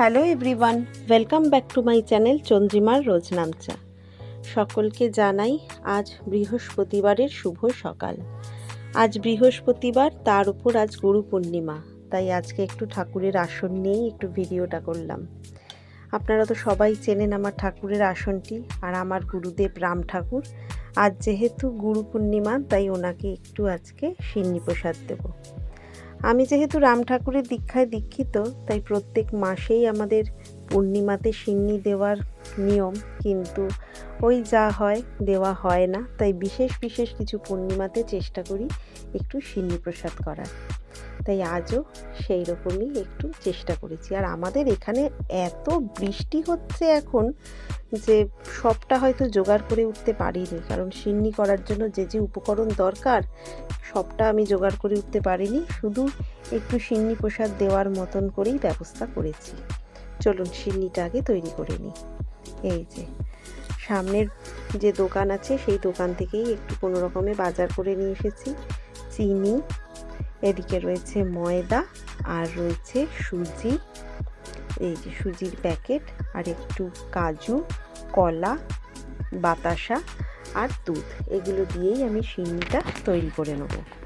Hello everyone, welcome back to my channel চন্দ্রিমার রোজ নামচা। সকলকে জানাই আজ বৃহস্পতিবারের শুভ সকাল। আজ বৃহস্পতিবার, তার উপর আজ গুরু পূর্ণিমা, তাই আজকে একটু ঠাকুরের আসন নিয়েই একটু ভিডিওটা করলাম। আপনারা তো সবাই চেনেন আমার ঠাকুরের আসনটি, আর আমার গুরুদেব রাম ঠাকুর। আজ যেহেতু গুরু পূর্ণিমা, তাই ওনাকে একটু আজকে সিন্নি প্রসাদ দেবো। আমি যেহেতু রাম ঠাকুরের দীক্ষায় দীক্ষিত, তাই প্রত্যেক মাসেই আমাদের পূর্ণিমাতে সিন্নি দেওয়ার নিয়ম কিন্তু ওই যা হয় দেওয়া হয় না। তাই বিশেষ বিশেষ কিছু পূর্ণিমাতে চেষ্টা করি একটু সিন্নি প্রসাদ করার। তাই আজও সেই রকমই একটু চেষ্টা করেছি। আর আমাদের এখানে এত বৃষ্টি হচ্ছে এখন যে সবটা হয়তো জোগাড় করে উঠতে পারিনি। কারণ সিন্নি করার জন্য যে যে উপকরণ দরকার, সবটা আমি জোগাড় করে উঠতে পারিনি। শুধু একটু সিন্নি প্রসাদ দেওয়ার মতন করেই ব্যবস্থা করেছি। চলুন সিন্নিটা আগে তৈরি করে নিই। এই যে, সামনের যে দোকান আছে, সেই দোকান থেকেই একটু কোনো রকমে বাজার করে নিয়ে এসেছি। চিনি এদিকে রয়েছে ময়দা আর রয়েছে সুজি। এই যে সুজির প্যাকেট আর একটু কাজু, কলা, বাতাসা আর দুধ। এগুলো দিয়েই আমি সিন্নিটা তৈরি করে নেব।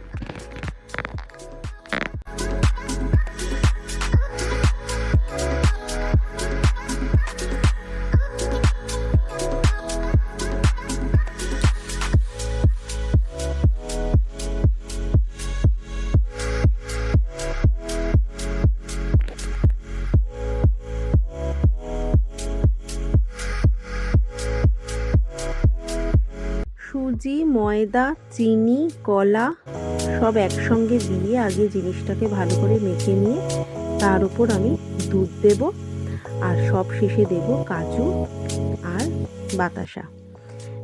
সুজি, ময়দা, চিনি, কলা সব একসঙ্গে দিয়ে আগে জিনিসটাকে ভালো করে মেখে নিয়ে তার উপর আমি দুধ দেব আর সব শেষে দেব কাজু আর বাতাসা।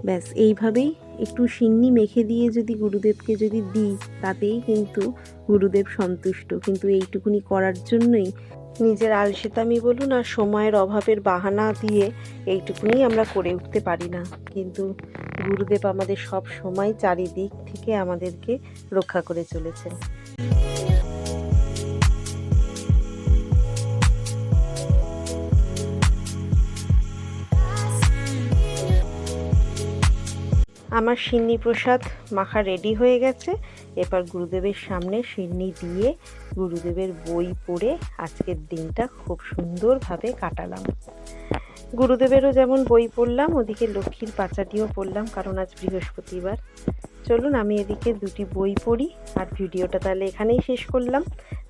ব্যাস, এইভাবেই একটু সিন্নি মেখে দিয়ে যদি গুরুদেবকে যদি দিই, তাতেই কিন্তু গুরুদেব সন্তুষ্ট। কিন্তু এইটুকুনি করার জন্যই নিজের আলসেতামি বলুন আর সময়ের অভাবের বাহানা দিয়ে এইটুকুনি আমরা করে উঠতে পারি না। কিন্তু গুরুদেব আমাদের সব সময় চারিদিক থেকে আমাদেরকে রক্ষা করে চলেছেন। আমার সিন্নি প্রসাদ মাখা রেডি হয়ে গেছে। এবার গুরুদেবের সামনে সিন্নি দিয়ে গুরুদেবের বই পড়ে আজকের দিনটা খুব সুন্দরভাবে কাটালাম। গুরুদেবেরও যেমন বই পড়লাম, ওদিকে লক্ষ্মীর পাঁচাটিও পড়লাম, কারণ আজ বৃহস্পতিবার। চলুন, আমি এদিকে দুটি বই পড়ি, আর ভিডিওটা তাহলে এখানেই শেষ করলাম।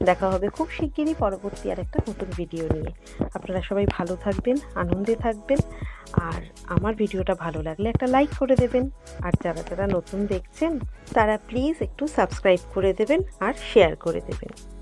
দেখা হবে খুব শিগগিরই পরবর্তী আর একটা নতুন ভিডিও নিয়ে। আপনারা সবাই ভালো থাকবেন, আনন্দে থাকবেন, আর আমার ভিডিওটা ভালো লাগলে একটা লাইক করে দেবেন। আর যারা যারা নতুন দেখছেন, তারা প্লিজ একটু সাবস্ক্রাইব করে দেবেন আর শেয়ার করে দেবেন।